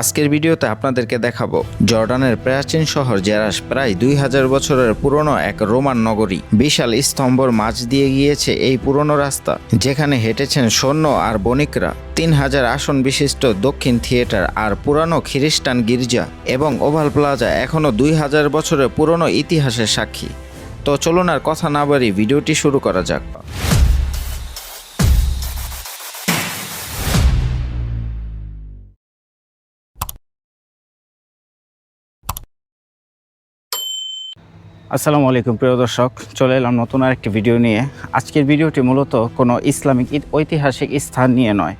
আজকের ভিডিওতে আপনাদেরকে দেখাবো জর্ডানের প্রাচীন শহর জেরাস প্রায় দুই হাজার বছরের পুরনো এক রোমান নগরী। বিশাল স্তম্ভর মাঝ দিয়ে গিয়েছে এই পুরনো রাস্তা, যেখানে হেঁটেছেন সৈন্য আর বণিকরা। তিন হাজার আসন বিশিষ্ট দক্ষিণ থিয়েটার আর পুরানো খ্রিস্টান গির্জা এবং ওভাল প্লাজা এখনও দুই হাজার বছরের পুরনো ইতিহাসের সাক্ষী। তো চলুন আর কথা না বাড়ি ভিডিওটি শুরু করা যাক। আসসালামু আলাইকুম, প্রিয় দর্শক। চলে এলাম নতুন আরেকটি ভিডিও নিয়ে। আজকের ভিডিওটি মূলত কোনো ইসলামিক ঐতিহাসিক স্থান নিয়ে নয়,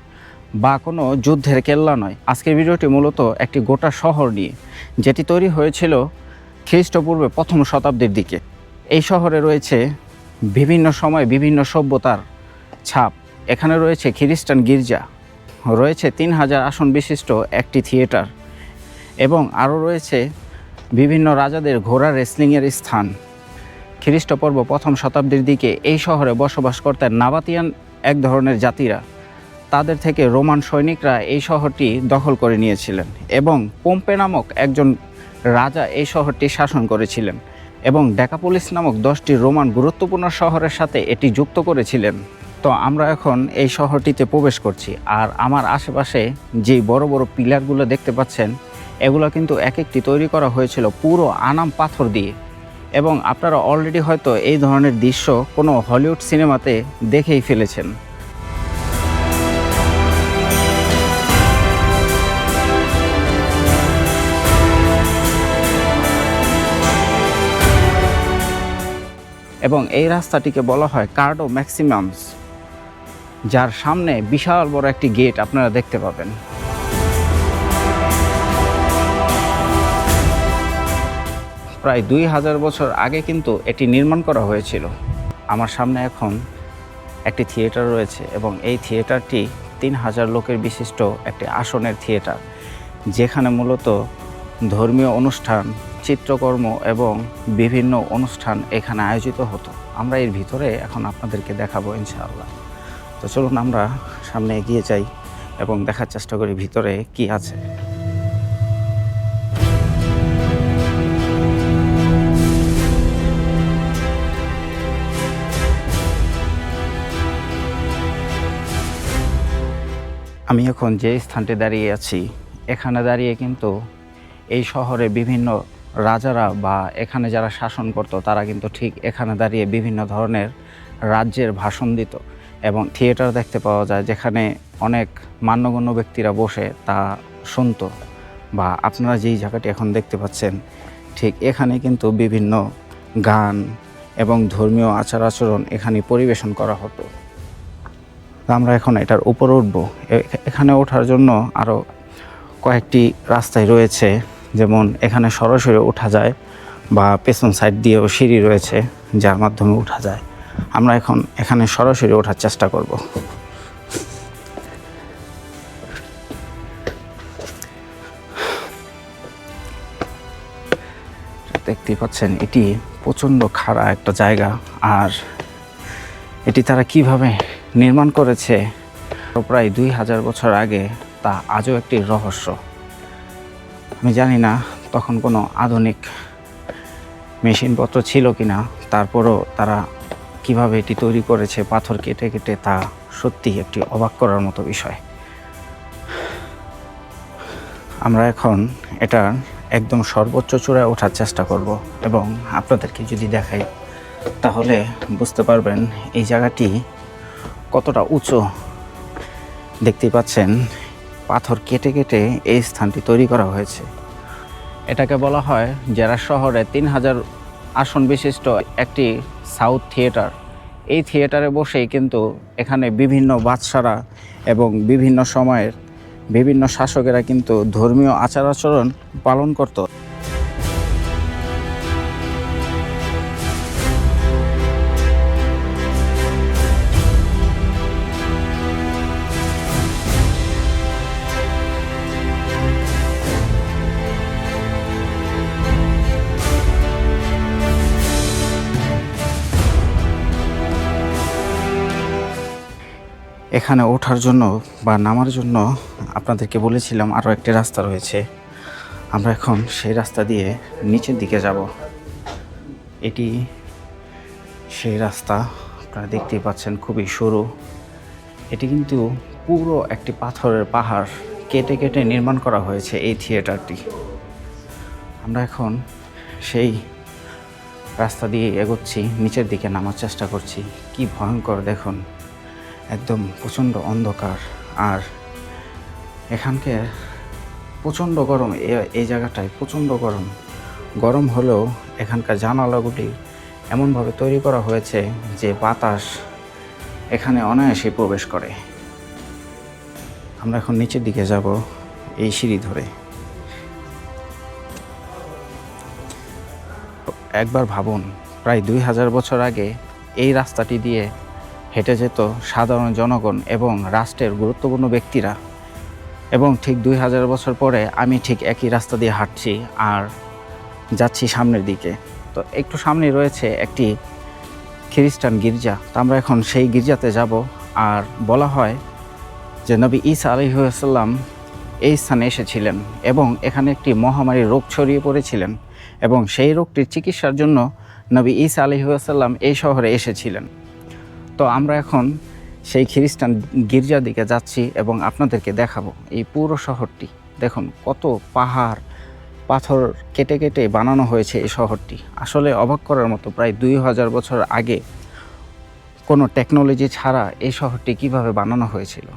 বা কোনো যুদ্ধের কেল্লা নয়। আজকের ভিডিওটি মূলত একটি গোটা শহর নিয়ে, যেটি তৈরি হয়েছিল খ্রিস্টপূর্বে প্রথম শতাব্দীর দিকে। এই শহরে রয়েছে বিভিন্ন সময় বিভিন্ন সভ্যতার ছাপ। এখানে রয়েছে খ্রিস্টান গির্জা, রয়েছে তিন হাজার আসন বিশিষ্ট একটি থিয়েটার, এবং আরও রয়েছে বিভিন্ন রাজাদের ঘোড়া রেসলিংয়ের স্থান। খ্রিস্টপূর্ব প্রথম শতাব্দীর দিকে এই শহরে বসবাস করতেন নাবাতিয়ান এক ধরনের জাতিরা। তাদের থেকে রোমান সৈনিকরা এই শহরটি দখল করে নিয়েছিলেন এবং পোম্পে নামক একজন রাজা এই শহরটি শাসন করেছিলেন এবং ডেকাপোলিস নামক দশটি রোমান গুরুত্বপূর্ণ শহরের সাথে এটি যুক্ত করেছিলেন। তো আমরা এখন এই শহরটিতে প্রবেশ করছি আর আমার আশেপাশে যেই বড় বড় পিলারগুলো দেখতে পাচ্ছেন এগুলো কিন্তু এক একটি তৈরি করা হয়েছিল পুরো আনাম পাথর দিয়ে। এবং আপনারা অলরেডি হয়তো এই ধরনের দৃশ্য কোনো হলিউড সিনেমাতে দেখেই ফেলেছেন। এবং এই রাস্তাটিকে বলা হয় কার্ডো ম্যাক্সিমামস, যার সামনে বিশাল বড় একটি গেট আপনারা দেখতে পাবেন। প্রায় দুই হাজার বছর আগে কিন্তু এটি নির্মাণ করা হয়েছিল। আমার সামনে এখন একটি থিয়েটার রয়েছে এবং এই থিয়েটারটি তিন হাজার লোকের বিশিষ্ট একটি আসনের থিয়েটার, যেখানে মূলত ধর্মীয় অনুষ্ঠান, চিত্রকর্ম এবং বিভিন্ন অনুষ্ঠান এখানে আয়োজিত হতো। আমরা এর ভিতরে এখন আপনাদেরকে দেখাবো ইনশাআল্লাহ। তো চলুন আমরা সামনে এগিয়ে যাই এবং দেখার চেষ্টা করি ভিতরে কি আছে। আমি এখন যে স্থানটি দাঁড়িয়ে আছি, এখানে দাঁড়িয়ে কিন্তু এই শহরে বিভিন্ন রাজারা বা এখানে যারা শাসন করতো, তারা কিন্তু ঠিক এখানে দাঁড়িয়ে বিভিন্ন ধরনের রাজ্যের ভাষণ দিত এবং থিয়েটার দেখতে পাওয়া যায় যেখানে অনেক মান্যগণ্য ব্যক্তিরা বসে তা শুনতো বা আপনারা যেই জায়গাটি এখন দেখতে পাচ্ছেন, ঠিক এখানে কিন্তু বিভিন্ন গান এবং ধর্মীয় আচার আচরণ এখানে পরিবেশন করা হতো। আমরা এখন এটার উপরে উঠব। এখানে ওঠার জন্য আরও কয়েকটি রাস্তায় রয়েছে, যেমন এখানে সরাসরি ওঠা যায় বা পেছন সাইড দিয়েও সিঁড়ি রয়েছে যার মাধ্যমে ওঠা যায়। আমরা এখন এখানে সরাসরি ওঠার চেষ্টা করব। দেখতেই পাচ্ছেন, এটি প্রচণ্ড খাড়া একটা জায়গা। আর এটি তারা কীভাবে নির্মাণ করেছে। প্রায় দুই হাজার বছর আগে তা আজও একটি রহস্য। আমি জানি না তখন কোনো আধুনিক মেশিনপত্র ছিল কি না তারপরও তারা কীভাবে এটি তৈরি করেছে, পাথর কেটে কেটে তা সত্যি একটি অবাক করার মতো বিষয়। আমরা এখন এটা একদম সর্বোচ্চ চূড়ায় ওঠার চেষ্টা করব এবং আপনাদেরকে যদি দেখাই, তাহলে বুঝতে পারবেন এই জায়গাটি কতটা উঁচু? দেখতেই পাচ্ছেন, পাথর কেটে কেটে এই স্থানটি তৈরি করা হয়েছে। এটাকে বলা হয় জেরা শহরে তিন হাজার আসন বিশিষ্ট একটি সাউথ থিয়েটার। এই থিয়েটারে বসেই কিন্তু এখানে বিভিন্ন বাদশারা এবং বিভিন্ন সময়ের বিভিন্ন শাসকেরা কিন্তু ধর্মীয় আচার আচরণ পালন করতো। এখানে ওঠার জন্য বা নামার জন্য আপনাদেরকে বলেছিলাম আরও একটি রাস্তা রয়েছে। আমরা এখন সেই রাস্তা দিয়ে নিচের দিকে যাব। এটি সেই রাস্তা, আপনারা দেখতেই পাচ্ছেন খুবই সরু। এটি কিন্তু পুরো একটি পাথরের পাহাড় কেটে কেটে নির্মাণ করা হয়েছে এই থিয়েটারটি। আমরা এখন সেই রাস্তা দিয়ে এগোচ্ছি, নিচের দিকে নামার চেষ্টা করছি। কি ভয়ঙ্কর, দেখুন। একদম প্রচণ্ড অন্ধকার। আর এখানকার প্রচণ্ড গরম এই জায়গাটায় প্রচণ্ড গরম। গরম হলেও এখানকার জানালাগুলি এমনভাবে তৈরি করা হয়েছে যে বাতাস এখানে অনায়াসে প্রবেশ করে। আমরা এখন নিচের দিকে যাব এই সিঁড়ি ধরে। একবার ভাবুন, প্রায় দুই হাজার বছর আগে এই রাস্তাটি দিয়ে হেঁটে যেত সাধারণ জনগণ এবং রাষ্ট্রের গুরুত্বপূর্ণ ব্যক্তিরা। এবং ঠিক দুই হাজার বছর পরে আমি ঠিক একই রাস্তা দিয়ে হাঁটছি আর যাচ্ছি সামনের দিকে। তো একটু সামনে রয়েছে একটি খ্রিস্টান গির্জা। তো আমরা এখন সেই গির্জাতে যাব আর বলা হয় যে নবী ঈসা আলহিহাসাল্লাম এই স্থানে এসেছিলেন এবং এখানে একটি মহামারী রোগ ছড়িয়ে পড়েছিলেন এবং সেই রোগটির চিকিৎসার জন্য নবী ঈসা আলহিহাসাল্লাম এই শহরে এসেছিলেন। তো আমরা এখন সেই খ্রিস্টান গির্জার দিকে যাচ্ছি এবং আপনাদেরকে দেখাবো এই পুরো শহরটি। দেখুন, কত পাহাড়, পাথর কেটে কেটে বানানো হয়েছে এই শহরটি। আসলে অবাক করার মতো প্রায় দুই হাজার বছর আগে কোনো টেকনোলজি ছাড়া এই শহরটি কীভাবে বানানো হয়েছিল।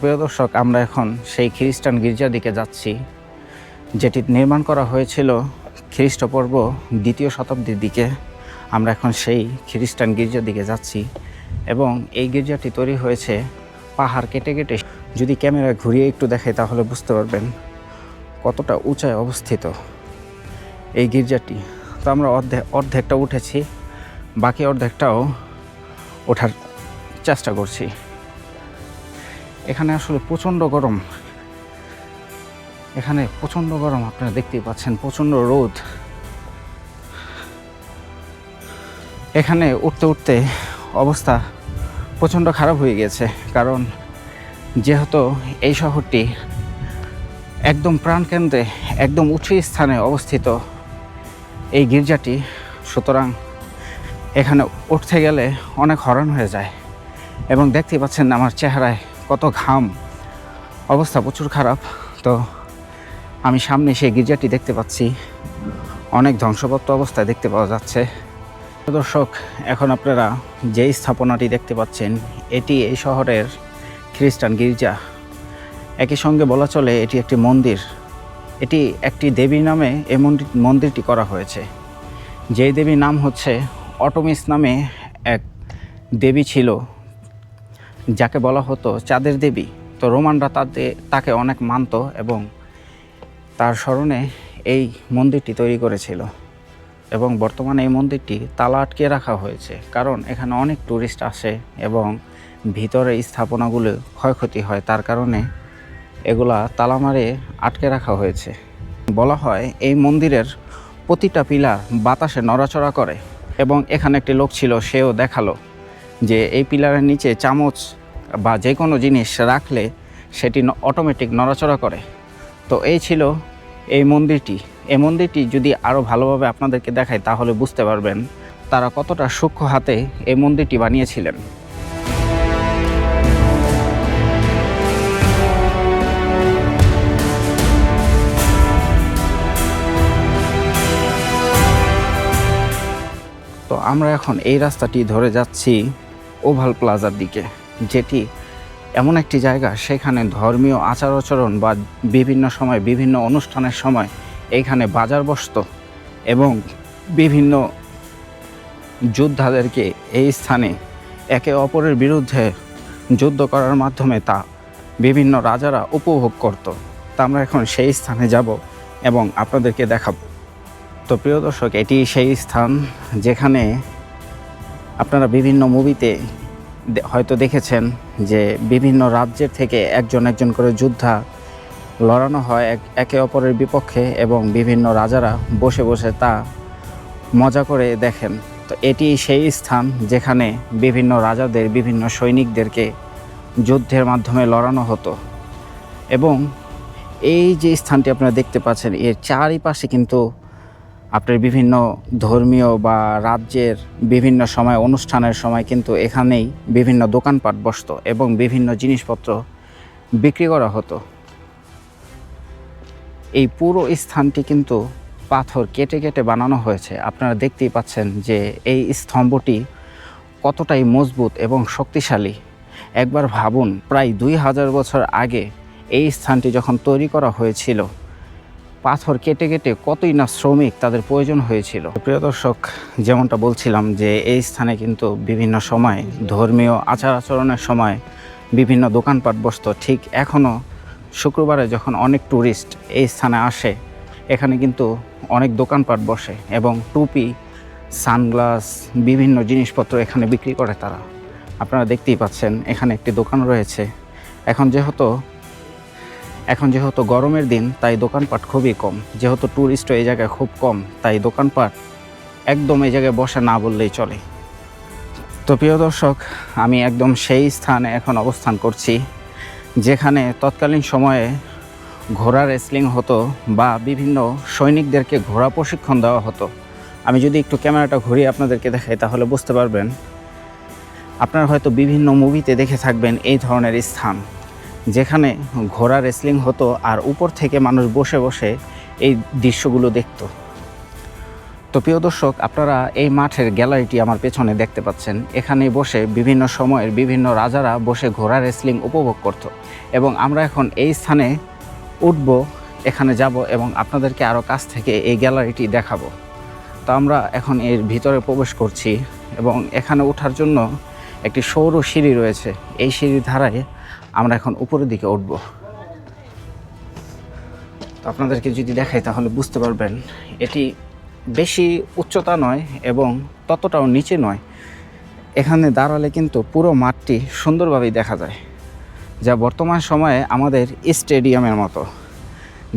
প্রিয় দর্শক, আমরা এখন সেই খ্রিস্টান গির্জার দিকে যাচ্ছি। যেটি নির্মাণ করা হয়েছিল খ্রিস্টপূর্ব দ্বিতীয় শতাব্দীর দিকে, আমরা এখন সেই খ্রিস্টান গির্জার দিকে যাচ্ছি এবং এই গির্জাটি তৈরি হয়েছে পাহাড় কেটে কেটে। যদি ক্যামেরায় ঘুরিয়ে একটু দেখাই তাহলে বুঝতে পারবেন কতটা উঁচায় অবস্থিত এই গির্জাটি। তো আমরা অর্ধেক অর্ধেকটা উঠেছি, বাকি অর্ধেকটাও ওঠার চেষ্টা করছি। এখানে আসলে প্রচণ্ড গরম। এখানে প্রচণ্ড গরম, আপনারা দেখতেই পাচ্ছেন, প্রচণ্ড রোদ। এখানে উঠতে উঠতে অবস্থা প্রচণ্ড খারাপ হয়ে গেছে, কারণ যেহেতু এই শহরটি একদম প্রাণকেন্দ্রে, একদম উঁচু স্থানে অবস্থিত এই গির্জাটি, সুতরাং এখানে উঠতে গেলে অনেক হরণ হয়ে যায় এবং দেখতে পাচ্ছেন আমার চেহারায় কত ঘাম, অবস্থা প্রচুর খারাপ। তো আমি সামনে সেই গির্জাটি দেখতে পাচ্ছি। অনেক ধ্বংসপ্রাপ্ত অবস্থায় দেখতে পাওয়া যাচ্ছে। দর্শক, এখন আপনারা যে স্থাপনাটি দেখতে পাচ্ছেন, এটি এই শহরের খ্রিস্টান গির্জা। একই সঙ্গে বলা চলে এটি একটি মন্দির। এটি একটি দেবীর নামে এই মন্দির মন্দিরটি করা হয়েছে। যেই দেবীর নাম হচ্ছে অটোমিস নামে এক দেবী ছিল। যাকে বলা হতো চাঁদের দেবী। তো রোমানরা তাদের তাকে অনেক মানত এবং তার স্মরণে এই মন্দিরটি তৈরি করেছিল এবং বর্তমানে এই মন্দিরটি তালা আটকে রাখা হয়েছে, কারণ এখানে অনেক ট্যুরিস্ট আসে এবং ভিতরে স্থাপনাগুলো ক্ষয়ক্ষতি হয়, তার কারণে এগুলা তালা মারে আটকে রাখা হয়েছে। বলা হয় এই মন্দিরের প্রতিটা পিলার বাতাসে নড়াচড়া করে এবং এখানে একটি লোক ছিল, সেও দেখাল যে এই পিলারের নিচে চামচ বা যে কোনো জিনিস রাখলে সেটি অটোমেটিক নড়াচড়া করে। তো এই ছিল এই মন্দিরটি। এই মন্দিরটি যদি আরও ভালোভাবে আপনাদেরকে দেখায়, তাহলে বুঝতে পারবেন তারা কতটা সূক্ষ্ম হাতে এই মন্দিরটি বানিয়েছিলেন। তো আমরা এখন এই রাস্তাটি ধরে যাচ্ছি ওভাল প্লাজার দিকে, যেটি এমন একটি জায়গা, সেখানে ধর্মীয় আচার আচরণ বা বিভিন্ন সময়, বিভিন্ন অনুষ্ঠানের সময় এইখানে বাজার বসতো এবং বিভিন্ন যোদ্ধাদেরকে এই স্থানে একে অপরের বিরুদ্ধে যুদ্ধ করার মাধ্যমে তা বিভিন্ন রাজারা উপভোগ করত। তা আমরা এখন সেই স্থানে যাব এবং আপনাদেরকে দেখাবো। তো প্রিয় দর্শক, এটি সেই স্থান যেখানে আপনারা বিভিন্ন মুভিতে হয়তো দেখেছেন যে বিভিন্ন রাজ্যের থেকে একজন একজন করে যোদ্ধা লড়ানো হয় এক- একে অপরের বিপক্ষে এবং বিভিন্ন রাজারা বসে বসে তা মজা করে দেখেন। তো এটি সেই স্থান যেখানে বিভিন্ন রাজাদের, বিভিন্ন সৈনিকদেরকে যুদ্ধের মাধ্যমে লড়ানো হতো। এবং এই যে স্থানটি আপনারা দেখতে পাচ্ছেন, এর চারিপাশে কিন্তু আপনার বিভিন্ন ধর্মীয় বা রাজ্যের বিভিন্ন সময়, অনুষ্ঠানের সময় কিন্তু এখানেই বিভিন্ন দোকানপাট বসতো এবং বিভিন্ন জিনিসপত্র বিক্রি করা হতো। এই পুরো স্থানটি কিন্তু পাথর কেটে কেটে বানানো হয়েছে। আপনারা দেখতেই পাচ্ছেন যে এই স্তম্ভটি কতটাই মজবুত এবং শক্তিশালী। একবার ভাবুন, প্রায় দুই হাজার বছর আগে এই স্থানটি যখন তৈরি করা হয়েছিল পাথর কেটে কেটে কতই না শ্রমিক তাদের প্রয়োজন হয়েছিল। প্রিয় দর্শক, যেমনটা বলছিলাম যে এই স্থানে কিন্তু বিভিন্ন সময়, ধর্মীয় আচার আচরণের সময় বিভিন্ন দোকানপাট বসত। ঠিক এখনও শুক্রবারে যখন অনেক ট্যুরিস্ট এই স্থানে আসে, এখানে কিন্তু অনেক দোকানপাট বসে এবং টুপি, সানগ্লাস, বিভিন্ন জিনিসপত্র এখানে বিক্রি করে তারা। আপনারা দেখতেই পাচ্ছেন, এখানে একটি দোকান রয়েছে। এখন যেহেতু এখন যেহেতু গরমের দিন, তাই দোকানপাট খুবই কম। যেহেতু ট্যুরিস্টও এই জায়গায় খুব কম, তাই দোকানপাট একদম এই জায়গায় বসে না বললেই চলে। তো প্রিয় দর্শক, আমি একদম সেই স্থানে এখন অবস্থান করছি, যেখানে তৎকালীন সময়ে ঘোড়া রেসলিং হতো বা বিভিন্ন সৈনিকদেরকে ঘোড়া প্রশিক্ষণ দেওয়া হতো। আমি যদি একটু ক্যামেরাটা ঘুরিয়ে আপনাদেরকে দেখাই, তাহলে বুঝতে পারবেন। আপনারা হয়তো বিভিন্ন মুভিতে দেখে থাকবেন এই ধরনের স্থান। যেখানে ঘোড়া রেসলিং হতো আর উপর থেকে মানুষ বসে বসে এই দৃশ্যগুলো দেখত। তো প্রিয় দর্শক, আপনারা এই মাঠের গ্যালারিটি আমার পেছনে দেখতে পাচ্ছেন। এখানে বসে বিভিন্ন সময়ের বিভিন্ন রাজারা বসে ঘোড়া রেসলিং উপভোগ করত। এবং আমরা এখন এই স্থানে উঠব, এখানে যাব এবং আপনাদেরকে আরও কাছ থেকে এই গ্যালারিটি দেখাবো। তো আমরা এখন এর ভিতরে প্রবেশ করছি এবং এখানে ওঠার জন্য একটি সৌর সিঁড়ি রয়েছে। এই সিঁড়ির ধারায় আমরা এখন উপরের দিকে উঠব। তো আপনাদেরকে যদি দেখাই তাহলে বুঝতে পারবেন, এটি বেশি উচ্চতা নয় এবং ততটাও নিচে নয়। এখানে দাঁড়ালে কিন্তু পুরো মাঠটি সুন্দরভাবেই দেখা যায়, যা বর্তমান সময়ে আমাদের স্টেডিয়ামের মতো।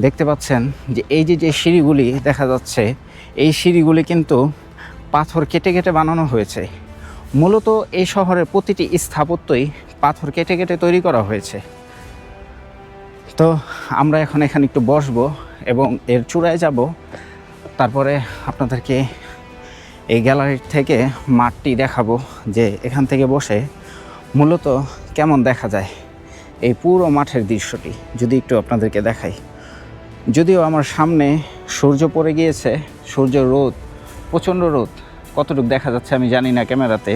দেখতে পাচ্ছেন যে এই যে যে সিঁড়িগুলি দেখা যাচ্ছে, এই সিঁড়িগুলি কিন্তু পাথর কেটে কেটে বানানো হয়েছে। মূলত এই শহরের প্রতিটি স্থাপত্যই পাথর কেটে কেটে তৈরি করা হয়েছে। তো আমরা এখন এখানে একটু বসবো এবং এর চূড়ায় যাব। তারপরে আপনাদেরকে এই গ্যালারির থেকে মাঠটি দেখাবো যে এখান থেকে বসে মূলত কেমন দেখা যায় এই পুরো মাঠের দৃশ্যটি, যদি একটু আপনাদেরকে দেখাই। যদিও আমার সামনে সূর্য পড়ে গিয়েছে সূর্য রোদ, প্রচণ্ড রোদ, কতটুকু দেখা যাচ্ছে আমি জানি না ক্যামেরাতে।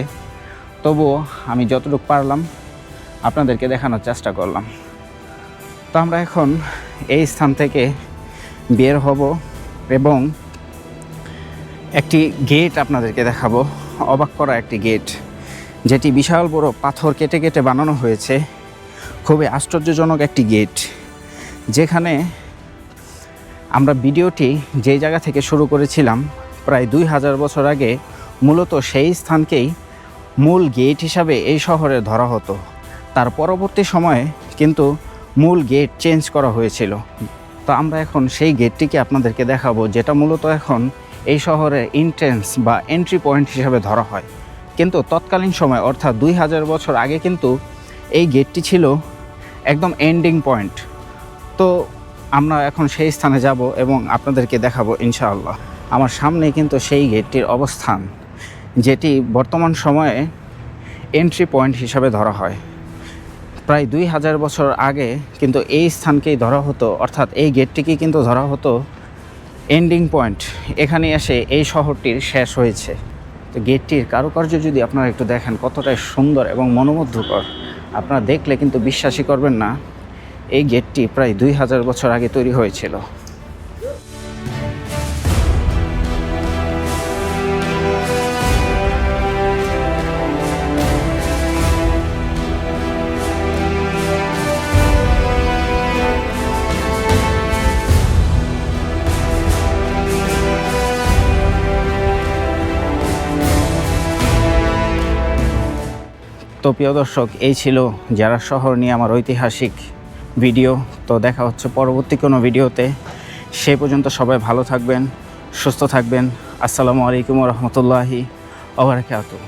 তবুও আমি যতটুকু পারলাম আপনাদেরকে দেখানোর চেষ্টা করলাম। তো আমরা এখন এই স্থান থেকে বের হব এবং একটি গেট আপনাদেরকে দেখাবো। অবাক করা একটি গেট, যেটি বিশাল বড় পাথর কেটে কেটে বানানো হয়েছে। খুবই আশ্চর্যজনক একটি গেট, যেখানে আমরা ভিডিওটি যেই জায়গা থেকে শুরু করেছিলাম, প্রায় দুই হাজার বছর আগে, মূলত সেই স্থানকেই মূল গেট হিসাবে এই শহরে ধরা হতো। তার পরবর্তী সময়ে কিন্তু মূল গেট চেঞ্জ করা হয়েছিল। তো আমরা এখন সেই গেটটিকে আপনাদেরকে দেখাবো, যেটা মূলত এখন এই শহরের এন্ট্রেন্স বা এন্ট্রি পয়েন্ট হিসাবে ধরা হয়। কিন্তু তৎকালীন সময়, অর্থাৎ দুই হাজার বছর আগে কিন্তু এই গেটটি ছিল একদম এন্ডিং পয়েন্ট তো আমরা এখন সেই স্থানে যাব এবং আপনাদেরকে দেখাবো ইনশাআল্লাহ। আমার সামনে কিন্তু সেই গেটটির অবস্থান, যেটি বর্তমান সময়ে এন্ট্রি পয়েন্ট হিসাবে ধরা হয়। প্রায় দুই হাজার বছর আগে কিন্তু এই স্থানকেই ধরা হতো, অর্থাৎ এই গেটটিকেই কিন্তু ধরা হতো এন্ডিং পয়েন্ট এখানে এসে এই শহরটির শেষ হয়েছে। তো গেটটির কারুকার্য যদি আপনারা একটু দেখেন, কতটাই সুন্দর এবং মনোমুগ্ধকর। আপনারা দেখলে কিন্তু বিশ্বাসই করবেন না, এই গেটটি প্রায় দুই হাজার বছর আগে তৈরি হয়েছিল। তো প্রিয় দর্শক, এই ছিল যারা শহর নিয়ে আমার ঐতিহাসিক ভিডিও। তো দেখা হচ্ছে পরবর্তী কোনো ভিডিওতে। সে পর্যন্ত সবাই ভালো থাকবেন, সুস্থ থাকবেন। আসসালামু আলাইকুম রহমতুল্লাহি ওবরাকাতু